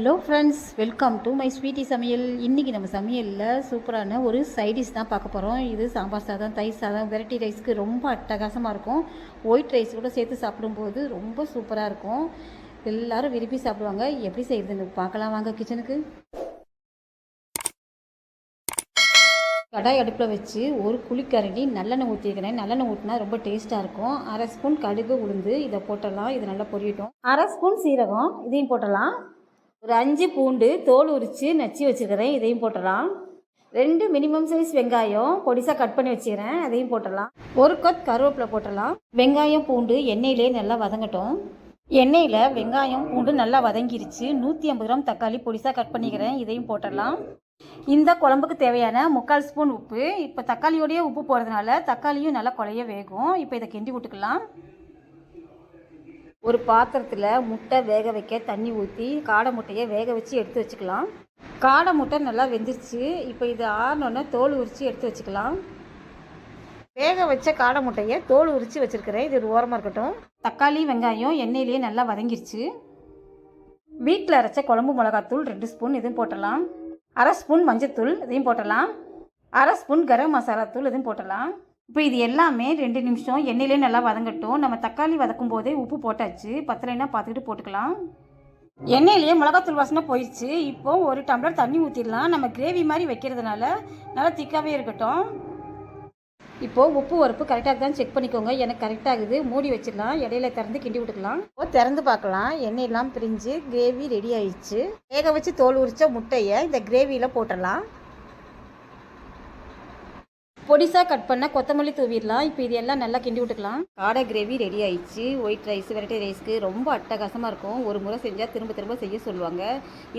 Hello friends welcome to my sweety சமையல். இன்றைக்கி நம்ம சமையலில் சூப்பரான ஒரு சைடிஷ் தான் பார்க்க போகிறோம் இது சாம்பார் சாதம் தயிர் சாதம் வெரைட்டி ரைஸ்க்கு ரொம்ப அட்டகாசமாக இருக்கும். ஒயிட் ரைஸ் கூட சேர்த்து சாப்பிடும்போது ரொம்ப சூப்பராக இருக்கும். எல்லாரும் விரும்பி சாப்பிடுவாங்க. எப்படி செய்யுதுன்னு பார்க்கலாம். வாங்க கிச்சனுக்கு கடாய் அடுப்பில் வச்சு ஒரு குழிக்கரண்டி நல்லெண்ணெய் ஊற்றிக்கிறேன் நல்லெண்ணெய் ஊற்றினா ரொம்ப டேஸ்ட்டாக இருக்கும். அரை ஸ்பூன் கடுகு உளுந்து இதை போட்டலாம். இது நல்லா பொரியட்டும். அரை ஸ்பூன் சீரகம் இதையும் போட்டலாம். ஒரு அஞ்சு பூண்டு தோல் உரித்து நச்சு வச்சுக்கிறேன். இதையும் போட்டுடலாம். ரெண்டு மினிமம் சைஸ் வெங்காயம் பொடிசாக கட் பண்ணி வச்சுக்கிறேன். அதையும் போட்டுடலாம். ஒரு கொத் கருவேப்பிலை போட்டுடலாம். வெங்காயம் பூண்டு எண்ணெயிலே நல்லா வதங்கட்டும். எண்ணெயில் வெங்காயம் பூண்டு நல்லா வதங்கிருச்சு. நூற்றி ஐம்பது கிராம் தக்காளி பொடிசாக கட் பண்ணிக்கிறேன். இதையும் போட்டுடலாம். இந்த குழம்புக்கு தேவையான முக்கால் ஸ்பூன் உப்பு. இப்போ தக்காளியோடையே உப்பு போடுறதுனால தக்காளியும் நல்லா குழைய வேகும். இப்போ இதை கிண்டி விட்டுக்கலாம். ஒரு பாத்திரத்தில் முட்டை வேக வைக்க தண்ணி ஊற்றி காடை முட்டையை வேக வச்சு எடுத்து வச்சுக்கலாம். காடை முட்டை நல்லா வெந்துருச்சு. இப்போ இது ஆறினோடனே தோல் உரித்து எடுத்து வச்சுக்கலாம். வேக வச்ச காடை முட்டையை தோல் உரித்து வச்சுருக்கிறேன். இது ஒரு ஓரமாக இருக்கட்டும். தக்காளி வெங்காயம் எண்ணெயிலேயே நல்லா வதங்கிருச்சு. வீட்டில் அரைச்ச குழம்பு மிளகாத்தூள் ரெண்டு ஸ்பூன் இதுவும் போட்டலாம். அரை ஸ்பூன் மஞ்சத்தூள் இதையும் போட்டலாம். அரை ஸ்பூன் கரம் மசாலா தூள் இதுவும் போட்டலாம். இப்போ இது எல்லாமே ரெண்டு நிமிஷம் எண்ணெயிலே நல்லா வதங்கட்டும். நம்ம தக்காளி வதக்கும் போதே உப்பு போட்டாச்சு. பத்தலைன்னா பார்த்துக்கிட்டு போட்டுக்கலாம். எண்ணெயிலேயே மிளகாத்தூள் வாசனை போயிடுச்சு. இப்போ ஒரு டம்ளர் தண்ணி ஊற்றிடலாம் நம்ம கிரேவி மாதிரி வைக்கிறதுனால நல்லா திக்காகவே இருக்கட்டும். இப்போது உப்பு உரப்பு கரெக்டாக தான் செக் பண்ணிக்கோங்க. எனக்கு கரெக்டாகுது மூடி வச்சிடலாம். இடையில திறந்து கிண்டி விட்டுக்கலாம். இப்போ திறந்து பார்க்கலாம். எண்ணெயெல்லாம் பிரிஞ்சு கிரேவி ரெடி ஆயிடுச்சு. வேக வச்சு தோல் உரித்த முட்டையை இந்த கிரேவியில் போட்டுடலாம். பொடிசாக கட் பண்ண கொத்தமல்லி தூவிடலாம். இப்போ இது எல்லாம் நல்லா கிண்டி விட்டுக்கலாம். காடை கிரேவி ரெடி ஆயிடுச்சு. ஒயிட் ரைஸ் வெரைட்டி ரைஸ்க்கு ரொம்ப அட்டகாசமாக இருக்கும். ஒரு முறை செஞ்சால் திரும்ப திரும்ப செய்ய சொல்லுவாங்க.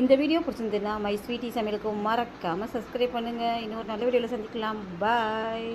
இந்த வீடியோ பிடிச்சிருந்ததுன்னா மை ஸ்வீட்டி சமையலுக்கு மறக்காமல் சப்ஸ்கிரைப் பண்ணுங்கள் இன்னொரு நல்ல வீடியோவில் சந்திக்கலாம். பாய்